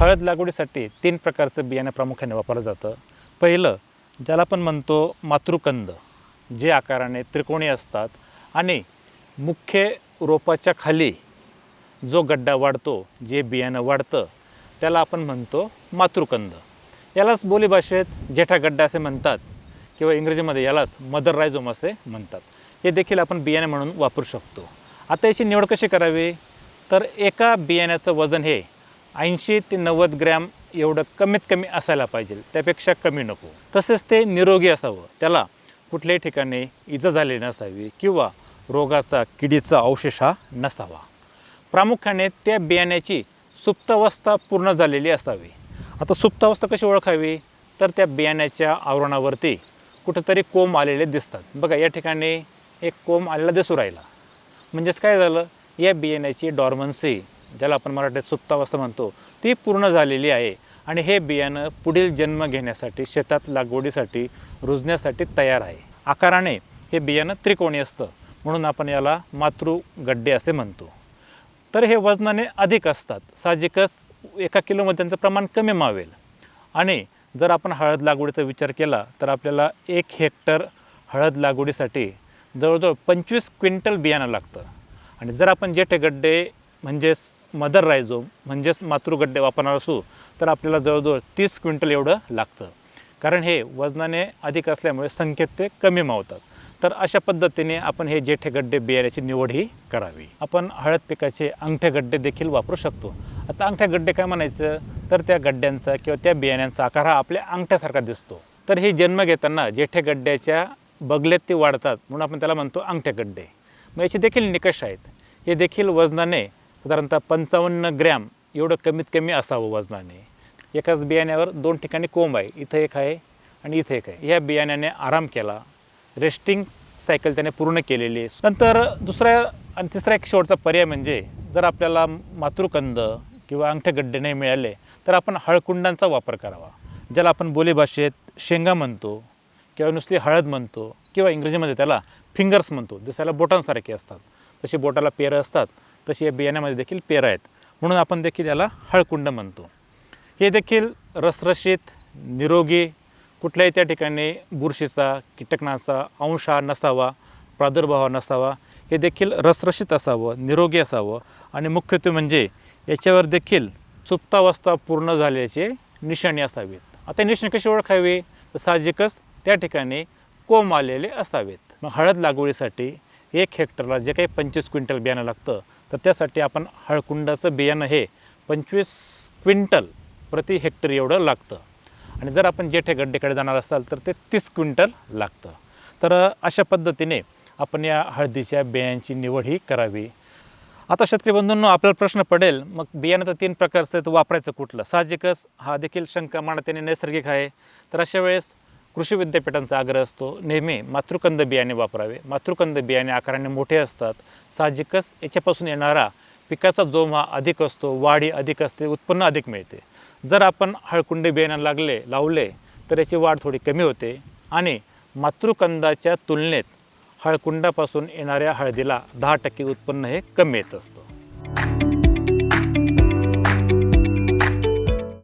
हळद लागवडीसाठी तीन प्रकारचं बियाणं प्रामुख्याने वापरलं जातं. पहिलं ज्याला आपण म्हणतो मातृकंद जे आकाराने त्रिकोणी असतात आणि मुख्य रोपाच्या खाली जो गड्डा वाढतो जे बियाणं वाढतं त्याला आपण म्हणतो मातृकंद. यालाच बोलीभाषेत जेठा गड्डा असे म्हणतात किंवा इंग्रजीमध्ये यालाच मदर रायझोम असे म्हणतात. हे देखील आपण बियाणे म्हणून वापरू शकतो. आता याची निवड कशी करावी? तर एका बियाण्याचं वजन हे ऐंशी ते नव्वद ग्रॅम एवढं कमीत कमी असायला पाहिजे. त्यापेक्षा कमी नको. तसेच ते निरोगी असावं. त्याला कुठल्याही ठिकाणी इजा झालेली नसावी किंवा रोगाचा किडीचा अवशेष हा नसावा. प्रामुख्याने त्या बियाण्याची सुप्तावस्था पूर्ण झालेली असावी. आता सुप्तावस्था कशी ओळखावी? तर त्या बियाण्याच्या आवरणावरती कुठंतरी कोंब आलेले दिसतात. बघा या ठिकाणी एक कोंब आलेला दिसू राहिला. म्हणजेच काय झालं? या बियाण्याची डॉर्मन्सी ज्याला आपण मराठीत सुप्तावस्था म्हणतो ती पूर्ण झालेली आहे. आणि हे बियाणं पुढील जन्म घेण्यासाठी शेतात लागवडीसाठी रुजण्यासाठी तयार आहे. आकाराने हे बियाणं त्रिकोणी असतं म्हणून आपण याला मातृगड्डे असे म्हणतो. तर हे वजनाने अधिक असतात. साहजिकच एका किलोमध्ये त्यांचं प्रमाण कमी मावेल. आणि जर आपण हळद लागवडीचा विचार केला तर आपल्याला एक हेक्टर हळद लागवडीसाठी जवळजवळ पंचवीस क्विंटल बियाणं लागतं. आणि जर आपण जेठे गड्डे म्हणजेच मदर रायझोम हो, म्हणजेच मातृगड्डे वापरणार असू तर आपल्याला जवळजवळ तीस क्विंटल एवढं लागतं. कारण हे वजनाने अधिक असल्यामुळे संख्येत ते कमी मावतात. तर अशा पद्धतीने आपण हे जेठे गड्डे बियाण्याची निवड ही करावी. आपण हळद पिकाचे अंगठे गड्डे देखील वापरू शकतो. आता अंगठ्या गड्डे काय म्हणायचं? तर त्या गड्ड्यांचा किंवा त्या बियाण्यांचा आकार हा आपल्या अंगठ्यासारखा दिसतो. तर हे जन्म घेताना जेठे गड्ड्याच्या बगलेत ते वाढतात म्हणून आपण त्याला म्हणतो अंगठे गड्डे. मग याचे देखील निकष आहेत. हे देखील वजनाने साधारणतः पंचावन्न ग्रॅम एवढं कमीत कमी असावं वजनाने. एकाच बियाण्यावर दोन ठिकाणी कोंब आहे. इथं एक आहे आणि इथं एक आहे. ह्या बियाण्याने आराम केला. रेस्टिंग सायकल त्याने पूर्ण केलेली आहे. नंतर दुसरा आणि तिसरा एक शेवटचा पर्याय म्हणजे जर आपल्याला मातृकंद किंवा अंगठे गड्डे नाही मिळाले तर आपण हळकुंडांचा वापर करावा. ज्याला आपण बोलीभाषेत शेंगा म्हणतो किंवा नुसती हळद म्हणतो किंवा इंग्रजीमध्ये त्याला फिंगर्स म्हणतो. दिसायला बोटांसारखे असतात. तशी बोटाला पेरं असतात. तशी या बियाण्यामध्ये देखील पेरं आहेत. म्हणून आपण देखील याला हळकुंड म्हणतो. हे देखील रसरशीत निरोगी कुठल्याही त्या ठिकाणी बुरशीचा कीटकनाचा अंश हा नसावा प्रादुर्भाव नसावा हे देखील रसरशीत असावं निरोगी असावं. आणि मुख्यत्वे म्हणजे याच्यावर देखील सुप्तावस्था पूर्ण झाल्याचे निशाणी असावीत. आता निशाणी कशी ओळखावी? तर साहजिकच त्या ठिकाणी कोंब आलेले असावेत. मग हळद लागवडीसाठी एक हेक्टरला जे काही पंचवीस क्विंटल बियाणं लागतं तर त्यासाठी आपण हळकुंडाचं बियाणं हे पंचवीस क्विंटल प्रति हेक्टर एवढं लागतं. आणि जर आपण जेठे गड्डेकडे जाणार असाल तर ते तीस क्विंटल लागतं. तर अशा पद्धतीने आपण या हळदीच्या बियांची निवड ही करावी. आता शेतकरी बंधूंनो आपल्याला प्रश्न पडेल मग बियाणं तर तीन प्रकारचं आहे तर वापरायचं कुठलं? साहजिकच हा देखील शंका मानतेने नैसर्गिक आहे. तर अशा वेळेस कृषी विद्यापीठांचा आग्रह असतो. नेहमी मातृकंद बियाणे वापरावे. मातृकंद बियाणे आकाराने मोठे असतात. साहजिकच याच्यापासून येणारा पिकाचा जोम हा अधिक असतो वाढी अधिक असते उत्पन्न अधिक मिळते. जर आपण हळकुंडे बियाणं लागले लावले तर याची वाढ थोडी कमी होते आणि मातृकंदाच्या तुलनेत हळकुंडापासून येणाऱ्या हळदीला दहा टक्के उत्पन्न हे कमी येत असतं.